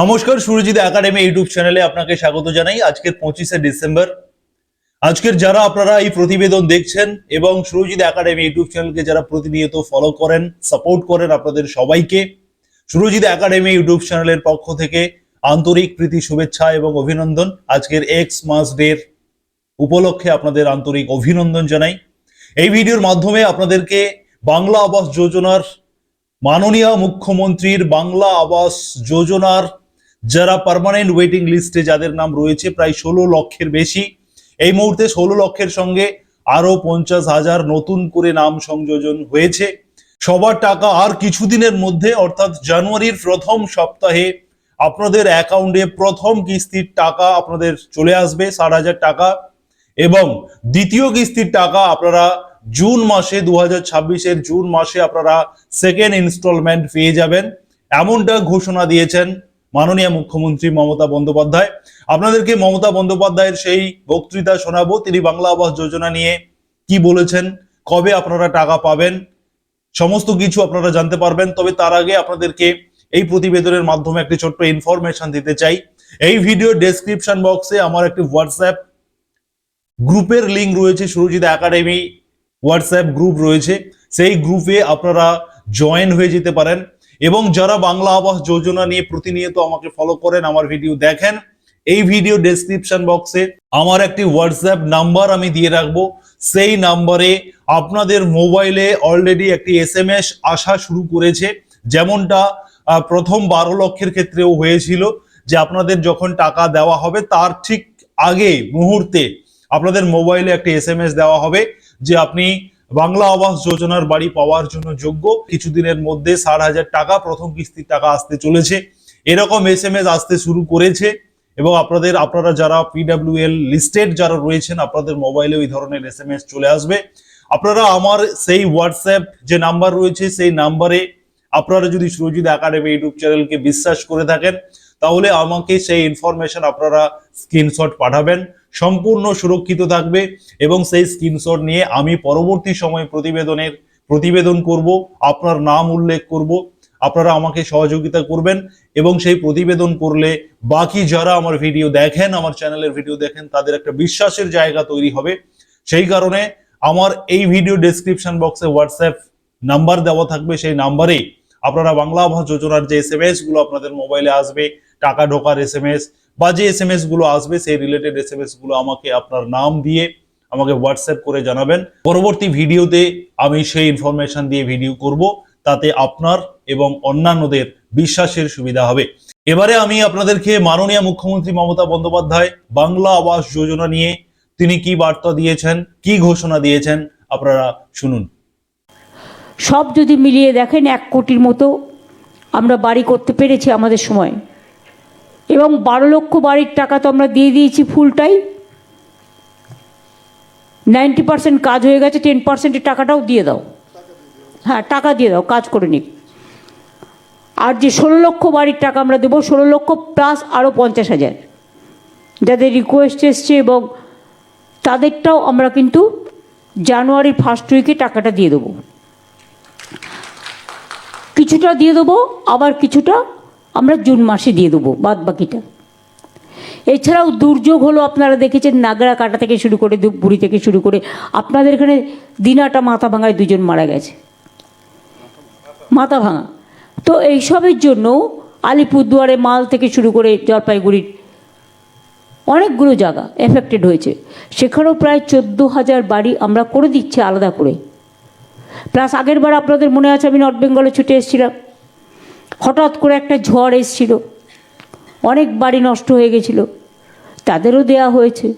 নমস্কার, Surajit academy YouTube চ্যানেলে আপনাকে স্বাগত জানাই। আজকের পঁচিশে ডিসেম্বর। আজকের যারা আপনারা এই প্রতিবেদন দেখছেন এবং সুরজিৎ একাডেমি ইউটিউব চ্যানেলকে যারা প্রতিনিয়ত ফলো করেন সাপোর্ট করেন আপনাদের সবাইকে, সুরজিৎ একাডেমি ইউটিউব চ্যানেলের পক্ষ থেকে আন্তরিক প্রীতি, শুভেচ্ছা এবং অভিনন্দন। আজকের এক্স মাস ডের উপলক্ষে আপনাদের আন্তরিক অভিনন্দন জানাই। এই ভিডিওর মাধ্যমে আপনাদেরকে বাংলা আবাস যোজনার মাননীয় মুখ্যমন্ত্রীর বাংলা আবাস যোজনার যারা পার্মানেন্ট ওয়েটিং লিস্টে যাদের নাম রয়েছে প্রায় ষোলো লক্ষের বেশি, এই মুহূর্তে ষোলো লক্ষের সঙ্গে আরও পঞ্চাশ হাজার নতুন করে নাম সংযোজন হয়েছে। সবার টাকা আর কিছুদিনের মধ্যে, অর্থাৎ জানুয়ারির প্রথম সপ্তাহে আপনাদের অ্যাকাউন্টে প্রথম কিস্তির টাকা আপনাদের চলে আসবে, ষাট হাজার টাকা। এবং দ্বিতীয় কিস্তির টাকা আপনারা জুন মাসে দু হাজার জুন মাসে আপনারা সেকেন্ড ইনস্টলমেন্ট পেয়ে যাবেন। এমনটা ঘোষণা দিয়েছেন মাননীয় মুখ্যমন্ত্রী মমতা বন্দ্যোপাধ্যায়। আপনাদেরকে মমতা বন্দ্যোপাধ্যায়ের সেই বক্তৃতা শোনাবো। তিনি বাংলা আবাস যোজনা নিয়ে কি বলেছেন, কবে আপনারা টাকা পাবেন, সমস্ত কিছু আপনারা জানতে পারবেন। তবে তার আগে আপনাদেরকে এই প্রতিবেদনের মাধ্যমে একটি ছোট্ট ইনফরমেশন দিতে চাই। এই ভিডিও ডেসক্রিপশন বক্সে আমার একটি হোয়াটসঅ্যাপ গ্রুপের লিঙ্ক রয়েছে, সুরজিৎ একাডেমি হোয়াটসঅ্যাপ গ্রুপ রয়েছে। সেই গ্রুপে আপনারা জয়েন হয়ে যেতে পারেন। এবং যারা বাংলা আবাস যোজনা নিয়ে প্রতিনিয়ত আমাকে ফলো করেন, আমার ভিডিও দেখেন, এই ভিডিও ডেসক্রিপশন বক্সে আমার একটি হোয়াটসঅ্যাপ নাম্বার আমি দিয়ে রাখব। সেই নাম্বারে আপনাদের মোবাইলে অলরেডি একটি এস আসা শুরু করেছে। যেমনটা প্রথম বারো লক্ষের ক্ষেত্রেও হয়েছিল যে আপনাদের যখন টাকা দেওয়া হবে, তার ঠিক আগে মুহূর্তে আপনাদের মোবাইলে একটি এস এম এস দেওয়া হবে যে আপনি বাংলা আবাস যোজনার বাড়ি পাওয়ার জন্য যোগ্য। কিছুদিনের মধ্যে ষাট হাজার টাকা প্রথম কিস্তির টাকা আসতে চলেছে। এরকম এস এম এস আসতে শুরু করেছে এবং আপনাদের, আপনারা যারা পিডাব্লিউএল লিস্টেড যারা রয়েছেন, আপনাদের মোবাইলে ওই ধরনের এস এম এস চলে আসবে। আপনারা আমার সেই হোয়াটসঅ্যাপ যে নাম্বার রয়েছে, সেই নাম্বারে আপনারা যদি সুরজিৎ একাডেমি ইউটিউব চ্যানেলকে বিশ্বাস করে থাকেন, তাহলে আমাকে সেই ইনফরমেশন আপনারা স্ক্রিনশট পাঠাবেন। সম্পূর্ণ সুরক্ষিত থাকবে এবং সেই স্ক্রিনশট নিয়ে আমি পরবর্তী সময় প্রতিবেদনের প্রতিবেদন করব, আপনার নাম উল্লেখ করব, আপনারা আমাকে সহযোগিতা করবেন এবং সেই প্রতিবেদন করলে বাকি যারা আমার ভিডিও দেখেন, আমার চ্যানেলের ভিডিও দেখেন, তাদের একটা বিশ্বাসের জায়গা তৈরি হবে। সেই কারণে আমার এই ভিডিও ডেসক্রিপশন বক্সে হোয়াটসঅ্যাপ নাম্বার দেওয়া থাকবে, সেই নাম্বারে আপনারা বাংলা আবাস যোজনার যে এস এমগুলো আপনাদের মোবাইলে আসবে, টাকা ঢোকার এস এম এস বা যে এস এমগুলো আসবে, সেই রিলেটেড এস এমগুলো আমাকে আপনার নাম দিয়ে আমাকে হোয়াটসঅ্যাপ করে জানাবেন। পরবর্তী ভিডিওতে আমি সেই ইনফরমেশন দিয়ে ভিডিও করব, তাতে আপনার এবং অন্যান্যদের বিশ্বাসের সুবিধা হবে। এবারে আমি আপনাদেরকে মাননীয় মুখ্যমন্ত্রী মমতা বন্দ্যোপাধ্যায় বাংলা আবাস যোজনা নিয়ে তিনি কি বার্তা দিয়েছেন, কি ঘোষণা দিয়েছেন, আপনারা শুনুন। সব যদি মিলিয়ে দেখেন, এক কোটির মতো আমরা বাড়ি করতে পেরেছি আমাদের সময়। এবং বারো লক্ষ বাড়ির টাকা তো আমরা দিয়ে দিয়েছি ফুলটাই। নাইনটি পার্সেন্ট কাজ হয়ে গেছে, টেন পার্সেন্টের টাকাটাও দিয়ে দাও। হ্যাঁ টাকা দিয়ে দাও, কাজ করে নিক। আর যে ষোলো লক্ষ বাড়ির টাকা আমরা দেবো, ষোলো লক্ষ প্লাস আরও পঞ্চাশ হাজার। যাদের রিকোয়েস্ট এসছে এবং তাদেরটাও আমরা কিন্তু জানুয়ারির ফার্স্ট উইকে টাকাটা দিয়ে দেবো। কিছুটা দিয়ে দেবো, আবার কিছুটা আমরা জুন মাসে দিয়ে দেবো, বাদ বাকিটা। এছাড়াও দুর্যোগ হলো, আপনারা দেখেছেন নাগরা কাটা থেকে শুরু করে ধূপগুড়ি থেকে শুরু করে, আপনাদের এখানে দিনাটা মাথা ভাঙায় দুজন মারা গেছে। মাথা ভাঙা। তো এইসবের জন্য আলিপুরদুয়ারে মাল থেকে শুরু করে জলপাইগুড়ির অনেকগুলো জায়গা এফেক্টেড হয়েছে। সেখানেও প্রায় চোদ্দ হাজার বাড়ি আমরা করে দিচ্ছি আলাদা করে। প্লাস আগের বার আপনাদের মনে আছে আমি নর্থ বেঙ্গলে ছুটে এসেছিলাম। হঠাৎ করে একটা ঝড় এসেছিল। অনেক বাড়ি নষ্ট হয়ে গেছিল। তাদেরও দেয়া হয়েছে।